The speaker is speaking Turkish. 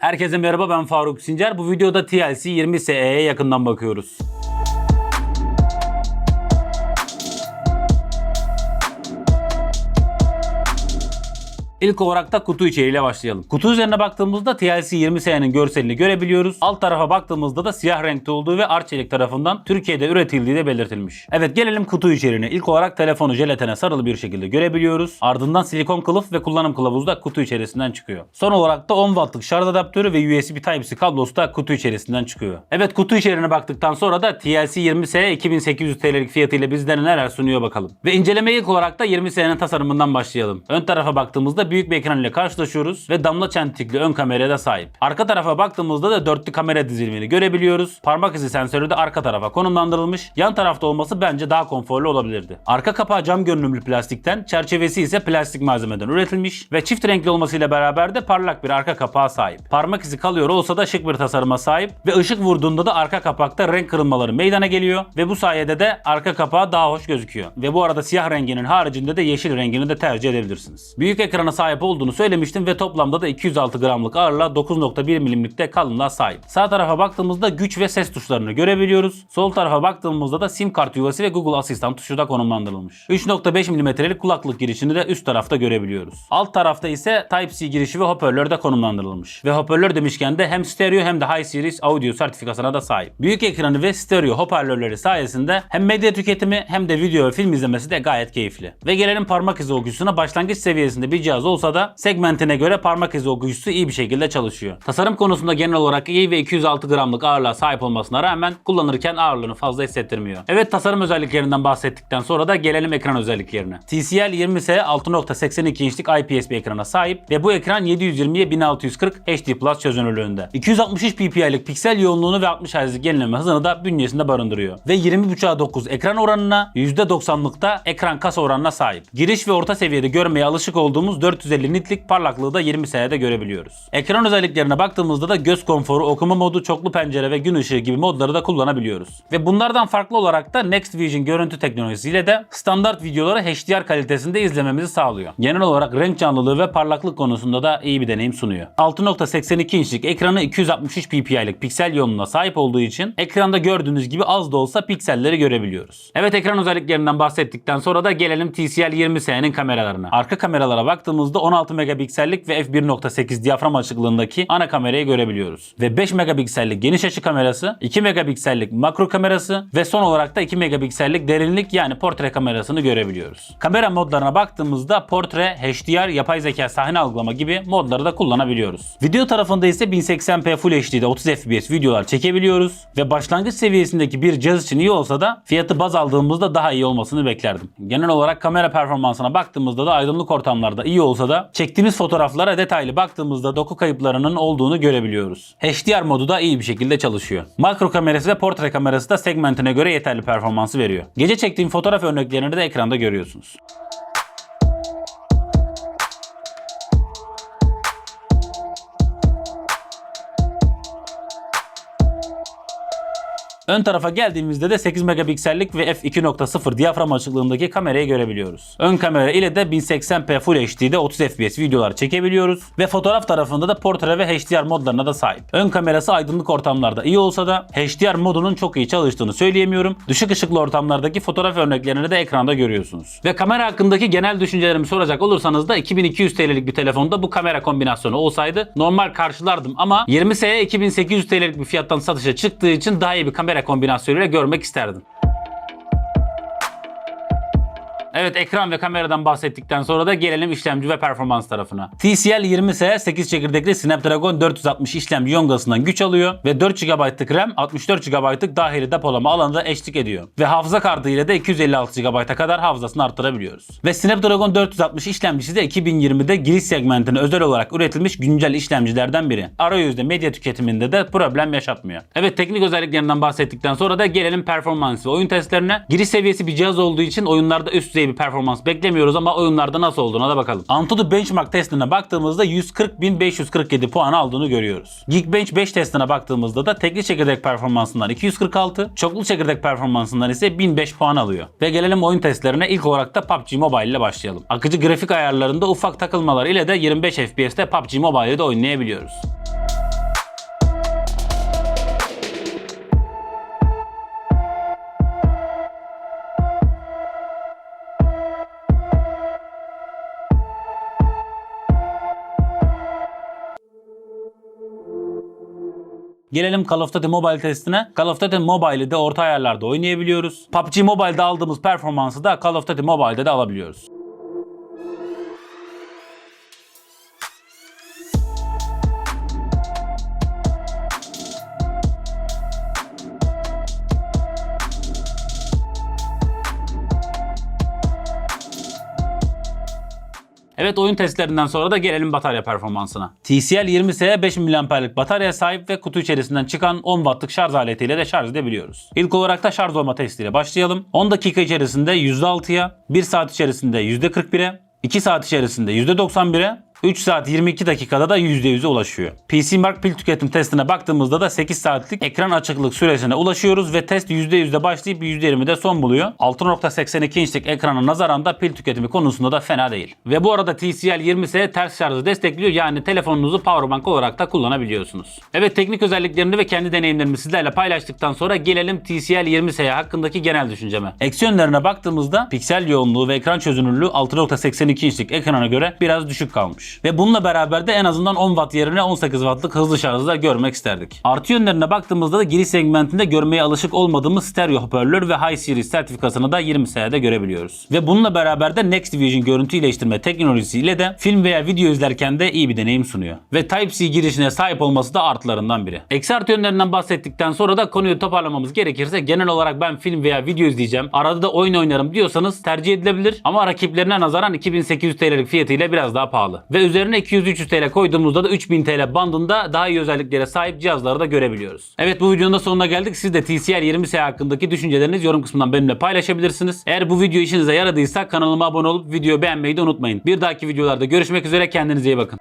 Herkese merhaba ben Faruk Sincar. Bu videoda TLC 20SE'ye yakından bakıyoruz. İlk olarak da kutu içeriğiyle başlayalım. Kutu üzerine baktığımızda TLC 20 senenin görselini görebiliyoruz. Alt tarafa baktığımızda da siyah renkte olduğu ve Arçelik tarafından Türkiye'de üretildiği de belirtilmiş. Evet gelelim kutu içeriğine. İlk olarak telefonu jelatine sarılı bir şekilde görebiliyoruz. Ardından silikon kılıf ve kullanım kılavuzu da kutu içerisinden çıkıyor. Son olarak da 10 wattlık şarj adaptörü ve USB Type-C kablosu da kutu içerisinden çıkıyor. Evet kutu içeriğine baktıktan sonra da TLC 20S 2800 TL'lik fiyatıyla bizlere neler sunuyor bakalım. Ve incelemeye ilk olarak da 20 senenin tasarımından başlayalım. Ön tarafa baktığımızda büyük bir ekran ile karşılaşıyoruz ve damla çentikli ön kameraya da sahip. Arka tarafa baktığımızda da dörtlü kamera dizilimini görebiliyoruz. Parmak izi sensörü de arka tarafa konumlandırılmış. Yan tarafta olması bence daha konforlu olabilirdi. Arka kapağı cam görünümlü plastikten, çerçevesi ise plastik malzemeden üretilmiş ve çift renkli olmasıyla beraber de parlak bir arka kapağı sahip. Parmak izi kalıyor olsa da şık bir tasarıma sahip ve ışık vurduğunda da arka kapakta renk kırılmaları meydana geliyor ve bu sayede de arka kapağı daha hoş gözüküyor. Ve bu arada siyah renginin haricinde de yeşil rengini de tercih edebilirsiniz. Büyük ekrana sahip olduğunu söylemiştim ve toplamda da 206 gramlık ağırlığa 9.1 milimlikte kalınlığa sahip. Sağ tarafa baktığımızda güç ve ses tuşlarını görebiliyoruz. Sol tarafa baktığımızda da sim kart yuvası ve Google Asistan tuşu da konumlandırılmış. 3.5 mm'lik kulaklık girişini de üst tarafta görebiliyoruz. Alt tarafta ise Type-C girişi ve hoparlör de konumlandırılmış. Ve hoparlör demişken de hem stereo hem de High Series Audio sertifikasına da sahip. Büyük ekranı ve stereo hoparlörleri sayesinde hem medya tüketimi hem de video ve film izlemesi de gayet keyifli. Ve gelelim parmak izi okuyucusuna başlangıç seviyesinde bir cihaz olsa da segmentine göre parmak izi okuyucusu iyi bir şekilde çalışıyor. Tasarım konusunda genel olarak iyi ve 206 gramlık ağırlığa sahip olmasına rağmen kullanırken ağırlığını fazla hissettirmiyor. Evet tasarım özelliklerinden bahsettikten sonra da gelelim ekran özelliklerine. TCL 20S 6.82 inçlik IPS bir ekrana sahip ve bu ekran 720'ye 1640 HD Plus çözünürlüğünde. 263 ppi'lik piksel yoğunluğunu ve 60 Hz'lik yenileme hızını da bünyesinde barındırıyor. Ve 20.5'a 9 ekran oranına %90'lıkta ekran kasa oranına sahip. Giriş ve orta seviyede görmeye alışık olduğumuz 450 nitlik parlaklığı da 20 senede görebiliyoruz. Ekran özelliklerine baktığımızda da göz konforu, okuma modu, çoklu pencere ve gün ışığı gibi modları da kullanabiliyoruz. Ve bunlardan farklı olarak da Next Vision görüntü teknolojisiyle de standart videoları HDR kalitesinde izlememizi sağlıyor. Genel olarak renk canlılığı ve parlaklık konusunda da iyi bir deneyim sunuyor. 6.82 inçlik ekranı 263 ppi'lik piksel yoğunluğuna sahip olduğu için ekranda gördüğünüz gibi az da olsa pikselleri görebiliyoruz. Evet ekran özelliklerinden bahsettikten sonra da gelelim TCL 20S'nin kameralarına. Arka kameralara baktığımızda 16 megapiksellik ve f1.8 diyafram açıklığındaki ana kamerayı görebiliyoruz. Ve 5 megapiksellik geniş açı kamerası, 2 megapiksellik makro kamerası ve son olarak da 2 megapiksellik derinlik yani portre kamerasını görebiliyoruz. Kamera modlarına baktığımızda portre, HDR, yapay zeka sahne algılama gibi modları da kullanabiliyoruz. Video tarafında ise 1080p Full HD'de 30 FPS videolar çekebiliyoruz ve başlangıç seviyesindeki bir cihaz için iyi olsa da fiyatı baz aldığımızda daha iyi olmasını beklerdim. Genel olarak kamera performansına baktığımızda da aydınlık ortamlarda iyi olsa da çektiğimiz fotoğraflara detaylı baktığımızda doku kayıplarının olduğunu görebiliyoruz. HDR modu da iyi bir şekilde çalışıyor. Makro kamerası ve portre kamerası da segmentine göre yeterli performansı veriyor. Gece çektiğim fotoğraf örneklerini de ekranda görüyorsunuz. Ön tarafa geldiğimizde de 8 megapiksellik ve f2.0 diyafram açıklığındaki kamerayı görebiliyoruz. Ön kamera ile de 1080p Full HD'de 30 FPS videolar çekebiliyoruz ve fotoğraf tarafında da portre ve HDR modlarına da sahip. Ön kamerası aydınlık ortamlarda iyi olsa da HDR modunun çok iyi çalıştığını söyleyemiyorum. Düşük ışıklı ortamlardaki fotoğraf örneklerini de ekranda görüyorsunuz. Ve kamera hakkındaki genel düşüncelerimi soracak olursanız da 2200 TL'lik bir telefonda bu kamera kombinasyonu olsaydı normal karşılardım ama 20S'ye 2800 TL'lik bir fiyattan satışa çıktığı için daha iyi bir kamera kombinasyonuyla görmek isterdim. Evet ekran ve kameradan bahsettikten sonra da gelelim işlemci ve performans tarafına. TCL 20S 8 çekirdekli Snapdragon 460 işlemci yongasından güç alıyor ve 4 GB'lık RAM 64 GB'lık dahili depolama alanında eşlik ediyor. Ve hafıza kartı ile de 256 GB'a kadar hafızasını arttırabiliyoruz. Ve Snapdragon 460 işlemcisi de 2020'de giriş segmentine özel olarak üretilmiş güncel işlemcilerden biri. Arayüzde medya tüketiminde de problem yaşatmıyor. Evet teknik özelliklerinden bahsettikten sonra da gelelim performans ve oyun testlerine. Giriş seviyesi bir cihaz olduğu için oyunlarda üst düzey bir performans beklemiyoruz ama oyunlarda nasıl olduğuna da bakalım. Antutu Benchmark testine baktığımızda 140.547 puan aldığını görüyoruz. Geekbench 5 testine baktığımızda da tekli çekirdek performansından 246, çoklu çekirdek performansından ise 1005 puan alıyor. Ve gelelim oyun testlerine ilk olarak da PUBG Mobile ile başlayalım. Akıcı grafik ayarlarında ufak takılmalar ile de 25 FPS'te PUBG Mobile'de oynayabiliyoruz. Gelelim Call of Duty Mobile testine. Call of Duty Mobile'i de orta ayarlarda oynayabiliyoruz. PUBG Mobile'de aldığımız performansı da Call of Duty Mobile'de de alabiliyoruz. Evet oyun testlerinden sonra da gelelim batarya performansına. TCL 20S 5000 mAh'lik bataryaya sahip ve kutu içerisinden çıkan 10 wattlık şarj aletiyle de şarj edebiliyoruz. İlk olarak da şarj olma testiyle başlayalım. 10 dakika içerisinde %6'ya, 1 saat içerisinde %41'e, 2 saat içerisinde %91'e, 3 saat 22 dakikada da %100'e ulaşıyor. PC Mark pil tüketim testine baktığımızda da 8 saatlik ekran açıklık süresine ulaşıyoruz ve test %100'de başlayıp %20'de son buluyor. 6.82 inçlik ekrana nazaran da pil tüketimi konusunda da fena değil. Ve bu arada TCL 20S ters şarjı destekliyor yani telefonunuzu powerbank olarak da kullanabiliyorsunuz. Evet teknik özelliklerini ve kendi deneyimlerimi sizlerle paylaştıktan sonra gelelim TCL 20S hakkındaki genel düşünceme. Eksi yönlerine baktığımızda piksel yoğunluğu ve ekran çözünürlüğü 6.82 inçlik ekrana göre biraz düşük kalmış. Ve bununla beraber de en azından 10 watt yerine 18 wattlık hızlı şarjı da görmek isterdik. Artı yönlerine baktığımızda da giriş segmentinde görmeye alışık olmadığımız stereo hoparlör ve High Series sertifikasını da 20 senede görebiliyoruz. Ve bununla beraber de Next Vision görüntü iyileştirme teknolojisiyle de film veya video izlerken de iyi bir deneyim sunuyor. Ve Type-C girişine sahip olması da artılarından biri. Eksi artı yönlerinden bahsettikten sonra da konuyu toparlamamız gerekirse genel olarak ben film veya video izleyeceğim. Arada da oyun oynarım diyorsanız tercih edilebilir. Ama rakiplerine nazaran 2800 TL'lik fiyatıyla biraz daha pahalı. Ve üzerine 200-300 TL koyduğumuzda da 3000 TL bandında daha iyi özelliklere sahip cihazları da görebiliyoruz. Evet bu videonun da sonuna geldik. Siz de TCL 20S hakkındaki düşüncelerinizi yorum kısmından benimle paylaşabilirsiniz. Eğer bu video işinize yaradıysa kanalıma abone olup videoyu beğenmeyi de unutmayın. Bir dahaki videolarda görüşmek üzere kendinize iyi bakın.